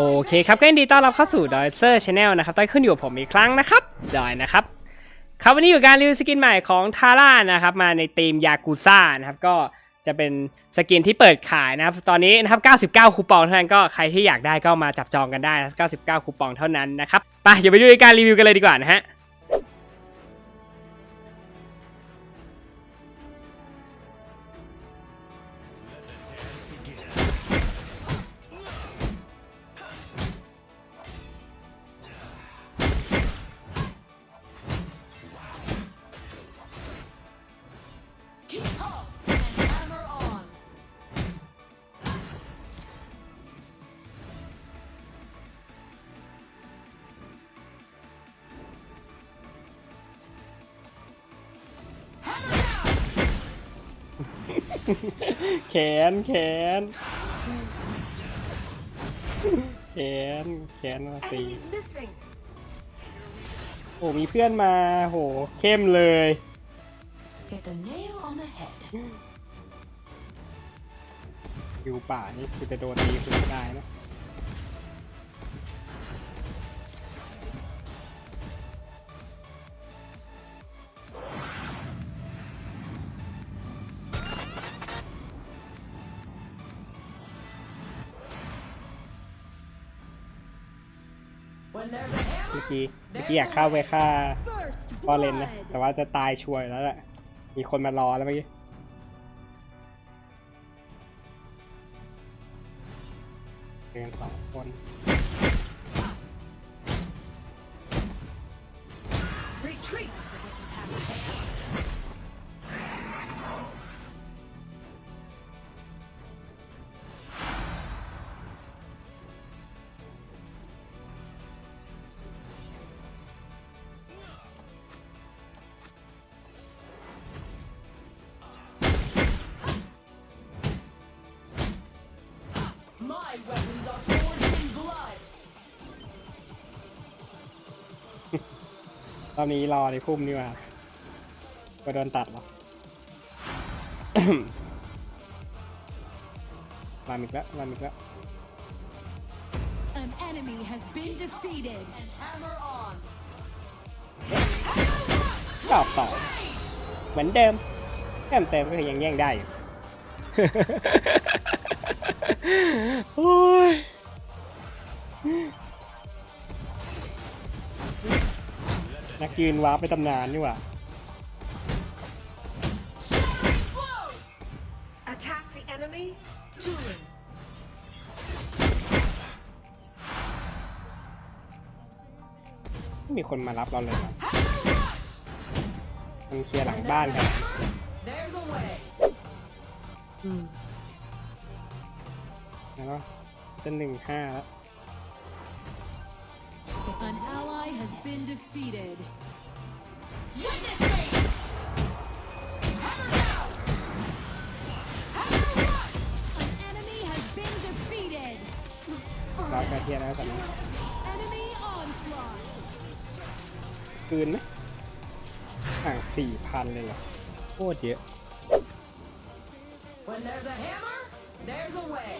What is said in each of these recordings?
โอเคครับก็ยินดีต้อนรับเข้าสู่ดอยเซอร์ชาแนลนะครับต้อยขึ้นอยู่กับผมอีกครั้งนะครับดอยนะครับครับวันนี้อยู่การรีวิวสกินใหม่ของทาร่านะครับมาในธีมยากูซ่านะครับก็จะเป็นสกินที่เปิดขายนะครับตอนนี้นะครับ 99 คูปองเท่านั้นก็ใครที่อยากได้ก็มาจับจองกันได้นะ99 คูปองเท่านั้นนะครับไปเดี๋ยวไปดูการรีวิวกันเลยดีกว่านะฮะ แขนแขนแขนแขนมาสี Enemies missing. โอ้มีเพื่อนมาโหเข้มเลย Get the nail on the head. อยู่ป่านี่คือจะโดนตีคือไม่ได้นะ เมื่อกี้เมื่อกี้อยากเข้าไปฆ่าฟอเลนนะ แต่ว่าจะตายช่วยแล้วแหละ มีคนมารอแล้วเมื่อกี้เป็นสองคน ตอนนี้รอในพุ่มนี่หว่าก็โดนตัดหรอลามอีกแล้วลามอีกแล้ว An enemy has been defeated. And hammer on. รอบสองเหมือนเดิมแต้มเต็มก็ยังแย่งได้อยู่ โอ้ยนักยืนวาร์ปไปตำนานนี่หว่า Attack the enemy. Turin. ไม่มีคนมารับเราเลยนะมันเคลียร์หลังบ้านกัน There's a way. แล้วก็จะหนึ่งห้าแล้ว An ally has been defeated. Witness me. Hammer down. Hammer rush. An enemy has been defeated. รับกระเทียร์แล้วตอนนี้ Enemy onslaught. คืนไหมห่างสี่พันเลยเหรอโคตรเยอะ When there's a hammer, there's a way.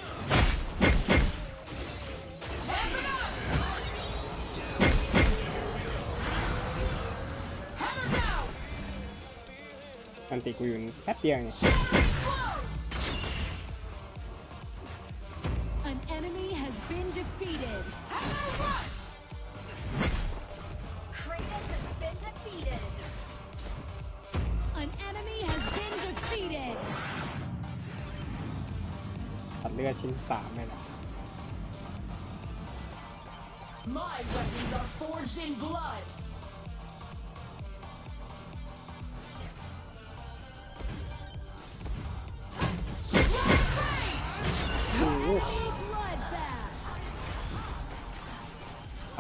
นติกูอยู่แป๊บเดียวเนี่ย An enemy has been defeated. Hammer rush. Kratos has been defeated. An enemy has been defeated. ตัดเลือดชิ้นสามเลยนะ My weapons are forged in blood.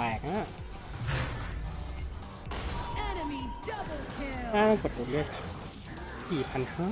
แตกอะ Enemy double kill. อ้าวกดเลือดสี่พันห้า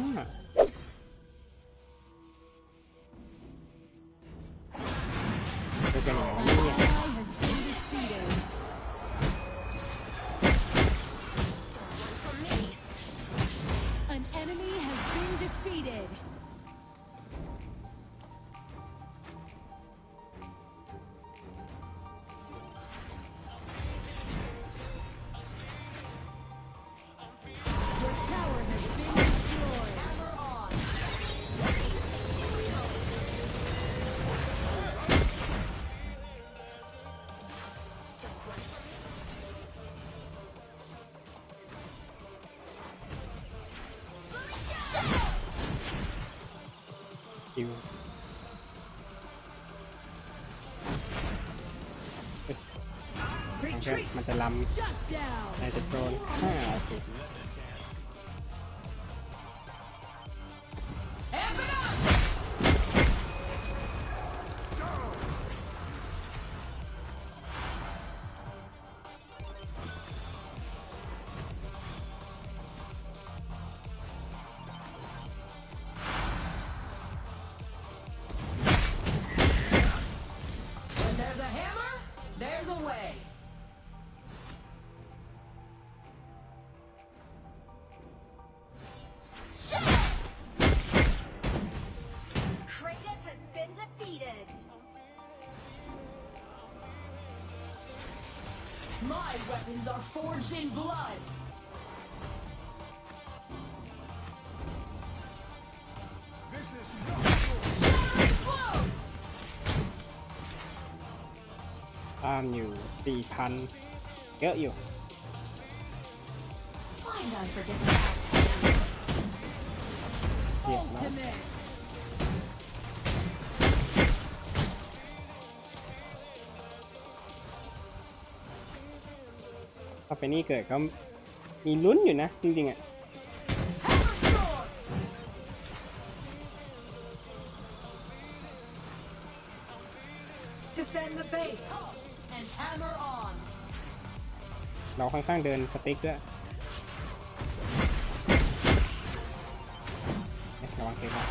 ิวมันจะมันจะล้ำในจะโดนห้าสิ a hammer, there's a way. Kratos has been defeated. My weapons are forged in blood. สี่พันเยอะอยู่ Why did I forget that? เรียบแล้ว Ultimate. ถ้าไปนี่เกิดก็มีลุ้นอยู่นะ จริงๆอะ ค่อนข้างเดินสติ๊กด้วยเอ๊ะระวังเทครับ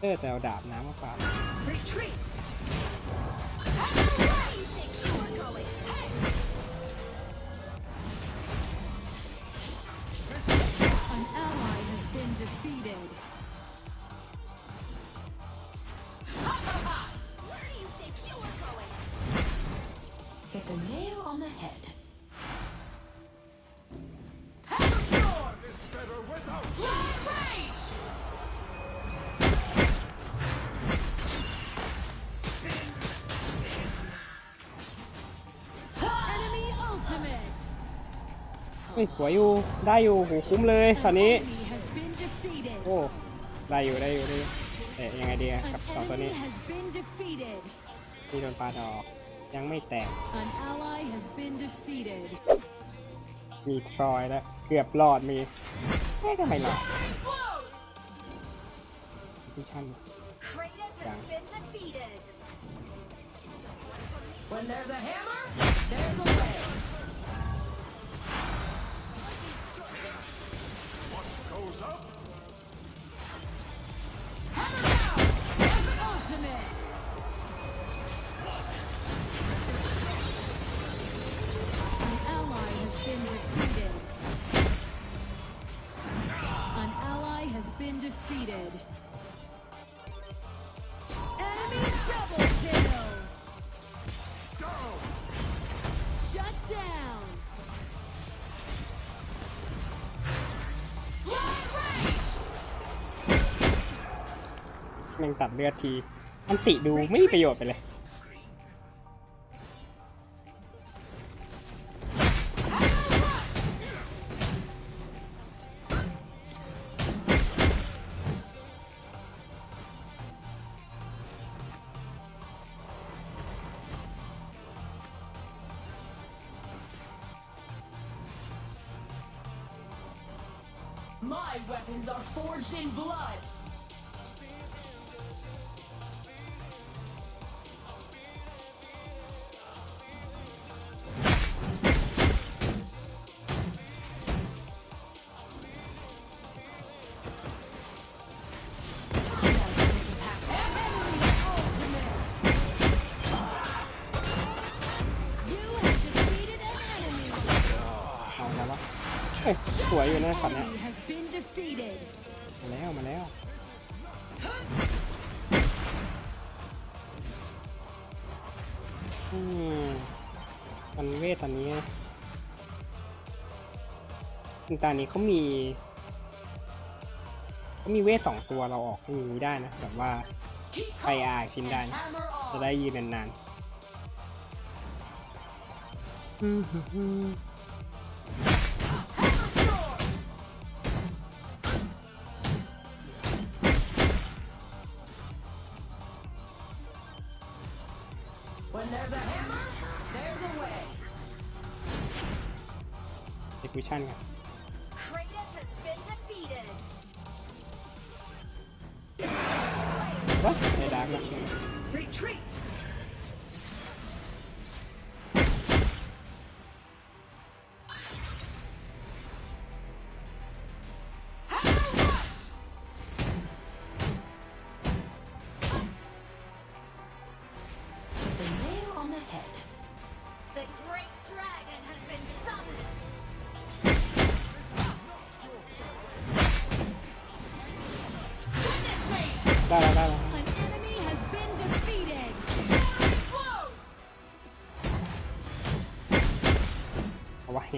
เออแต่เอาดาบน้ำมาฝาก nail on the head. Hammer storm. Blood rage. Enemy ultimate. เฮ้ยสวยอยู่ ได้อยู่โหคุ้มเลยช็อต An นี้ enemy has been defeated. โอ้ ได้อยู่ได้อยู่ได้อยู่เอ๊ะยังไงดีอะ An กับสองตัว enemy นี้ has been defeated. ที่โดนปลาดอก ยังไม่แตก An ally has been defeated. มีทรอยแล้วเกือบรอดมีไม่ก็ไม่รอด Blows. ที่ชั่น Kratos has Down. been defeated. When there's a hammer, there's a way. Hammer แม่งตัดเลือดที อันติดูไม่มีประโยชน์ไปเลย My weapons are forged in blood. ยสวยอยู่นะช็อตเนี้ย Enemy has been defeated. มาแล้วมาแล้วอืมมันเวทตอนนี้นะซึ่งตอนนี้เขามีเขามีเวทสองตัวเราออกอย่างนี้ได้นะแบบว่า Keep ไป calm อาชิ้นได้ and hammer จะ on. ได้ยืนนาน When เอ็กวิชั่นครับ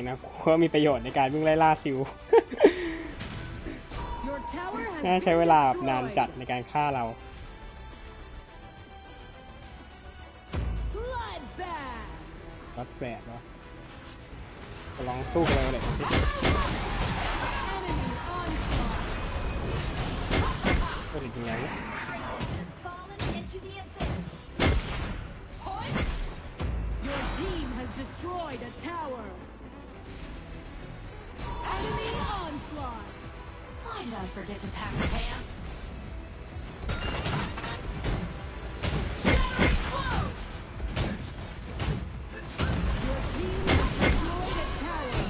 เอาวะเห็นนะกูว่ามีประโยชน์ในการวิ่งไล่ล่าซิล Your tower has น่า been ใช้เวลาแบบนาน destroyed. จัดในการฆ่าเรา Bloodbath. รัดแปดวะลองสู้กันเลยเลย Enemy onslaught. ก็ถึงยังไง Enemy onslaught. Why did I forget to pack pants? Close. Your team has destroyed a tower.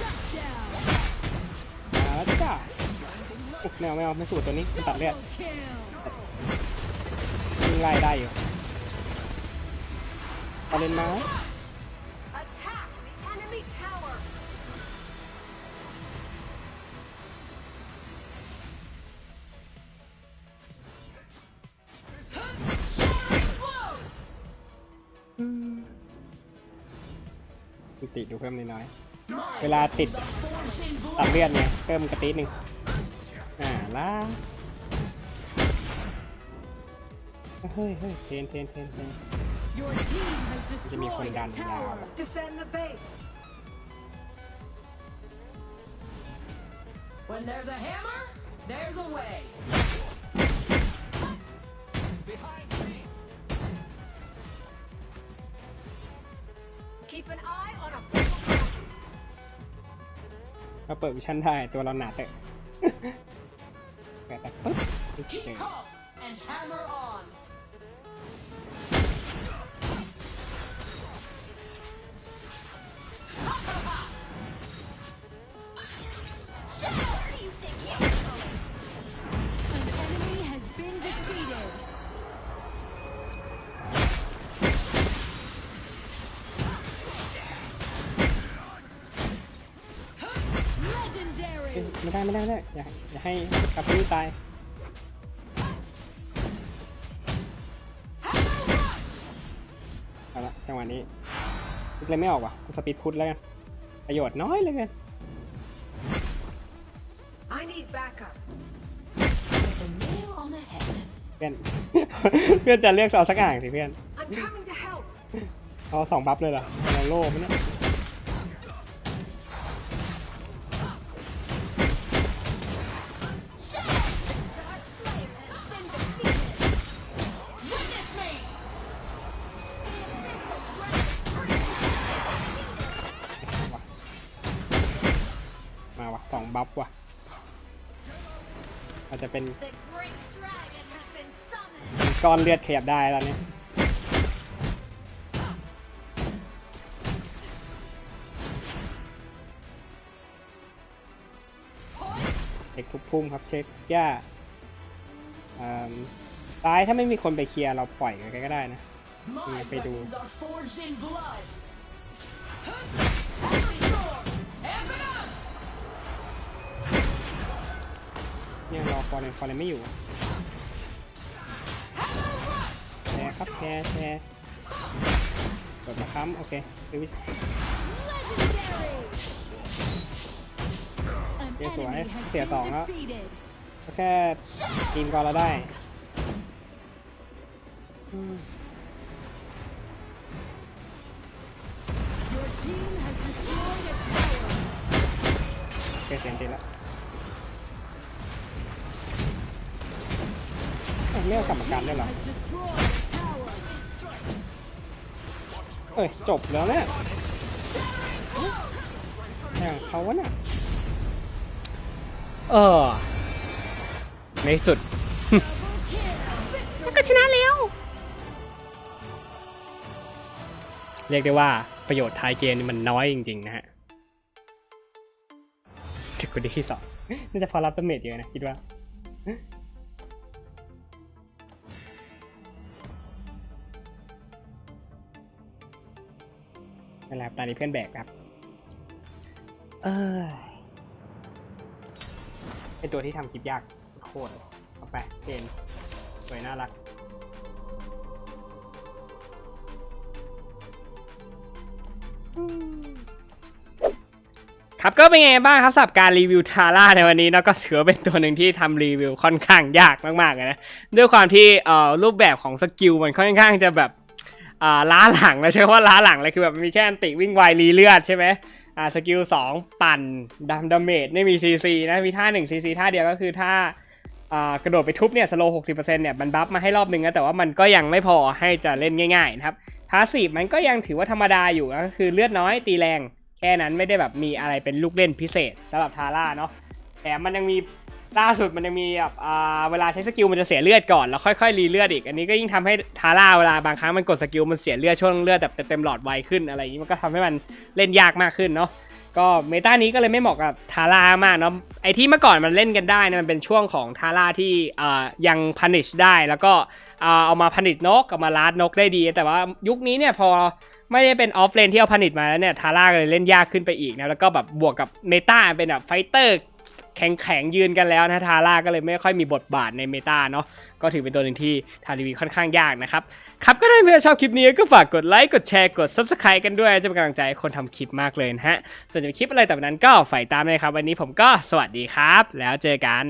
Shut down. มาแล้วไม่เอาไม่เอาไม่สู้ตัวนี้มันตัดเลือด Double kill. วิ่งไล่ได้อยู่เอาเล่นมา มีติดูเพิ่มนิดน่อย เวลาติดตัดเลือดเนี่ยเพิ่มกระติดหนึ่งอ่าล่าเฮ้ยเฮ้ยเทนเทนเทนเทนจะมีคนดันยาว เราเปิดวิชั่นได้ตัวเราหนาเตะแปะแต่ปึ๊บ ไม่ได้ไม่ได้ไม่ได้อย่าอย่าให้กับพี่ตายเอาละจังหวะนี้พุทเลยไม่ออกว่ะกูสปีดพุทแล้วกันประโยชน์น้อยเหลยกัน I need backup. The nail on the head. เพื่อนเพื่อนจะเรียกเอาสักอ่างสิเพื่อน I'm coming to help. เอาสองบัฟเลยเหรอเราโล่มันเนี่ย บัฟว่ะ อาจจะเป็นก้อนเลือดขยับได้แล้วเนี่ยเช็คทุกพุ่มครับเช็คย่าตายถ้าไม่มีคนไปเคลียร์เราปล่อยกันก็ได้นะ My Phải đủ. อร์เรนฟอร์เรนไม่อยู่แชร์ครับแชร์แชร์กดมาค้ำโอเคไปวิสเยสวยเสียสองแล้วแค่ทีมกอเราได้ ไม่เอากรรมการได้วยเหรอ Has destroyed a tower. เอ้ยจบแล้วเนี่ยอย่างเขาวะเนี่ยเออ ในสุดก็ชนะแล้ว เรียกได้ว่าประโยชน์ท้ายเกมนี่มันน้อยจริง ๆ นะฮะถึงคนที่สองน่าจะพอรับดาเมจเยอะนะ คิดว่า นั่นแหละครับตอนนี้เพื่อนแบกครับ เออเป็นตัวที่ทำคลิปยากโคตรเลยเอาไปเกนสวยน่ารักครับก็เป็นไงบ้างครับสำหรับการรีวิวทาร่าในวันนี้เนาะก็ถือว่าเป็นตัวหนึ่งที่ทำรีวิวค่อนข้างยากมากๆเลยนะด้วยความที่เอ่อรูปแบบของสกิลมันค่อนข้างจะแบบ อ่าล้าหลังนะใช้คำว่าล้าหลังเลยคือแบบมีแค่อันติวิ่งไวรีเลือดใช่ไหมอ่าสกิล2ปั่นดัมดาเมจไม่มีซีซีนะมีท่า1ซีซีท่าเดียวก็คือท่าอ่ากระโดดไปทุบเนี่ยสโลหกสิบเปอร์เซ็นต์เนี่ยมันบัฟมาให้รอบหนึ่งนะแต่ว่ามันก็ยังไม่พอให้จะเล่นง่ายๆนะครับพาสีมันก็ยังถือว่าธรรมดาอยู่ก็คือเลือดน้อยตีแรง แค่นั้นไม่ได้แบบมีอะไรเป็นลูกเล่นพิเศษสำหรับทาร่าเนาะแถมมันยังมี ล่าสุดมันยังมีแบบอ่าเวลาใช้สกิลมันจะเสียเลือดก่อนแล้วค่อยๆรีเลือดอีก อันนี้ก็ยิ่งทำให้ทาร่าเวลาบางครั้งมันกดสกิลมันเสียเลือดช่วงเลือดแบบเต็มหลอดไวขึ้นอะไรอย่างนี้มันก็ทำให้มันเล่นยากมากขึ้นเนาะก็เมตานี้ก็เลยไม่เหมาะกับทาร่ามากเนาะไอที่เมื่อก่อนมันเล่นกันได้นะมันเป็นช่วงของทาร่าที่อ่ายังพันิชได้แล้วก็อ่าเอามาพันิชนกกับมาลาดนกได้ดี แต่ว่ายุคนี้เนี่ยพอไม่ได้เป็นออฟเลนที่เอาผลิตมาแล้วเนี่ยทาร่าก็เลยเล่นยากขึ้นไปอีกนะแล้วก็แบบบวกกับเมตาเป็นแบบไฟเตอร์ แข็งแข็งยืนกันแล้วนะทาร่าก็เลยไม่ค่อยมีบทบาทในเมตาเนาะก็ถือเป็นตัวหนึ่งที่ทารีวีค่อนข้างยากนะครับ ครับก็ได้เพื่อนชอบคลิปนี้ก็ฝากกดไลค์กดแชร์กด Subscribe กันด้วย จะเป็นกำลังใจคนทำคลิปมากเลยนะฮะ ส่วนจะเป็นคลิปอะไรแต่วันนั้นก็ฝ่ายตามเลยครับ วันนี้ผมก็สวัสดีครับ แล้วเจอกัน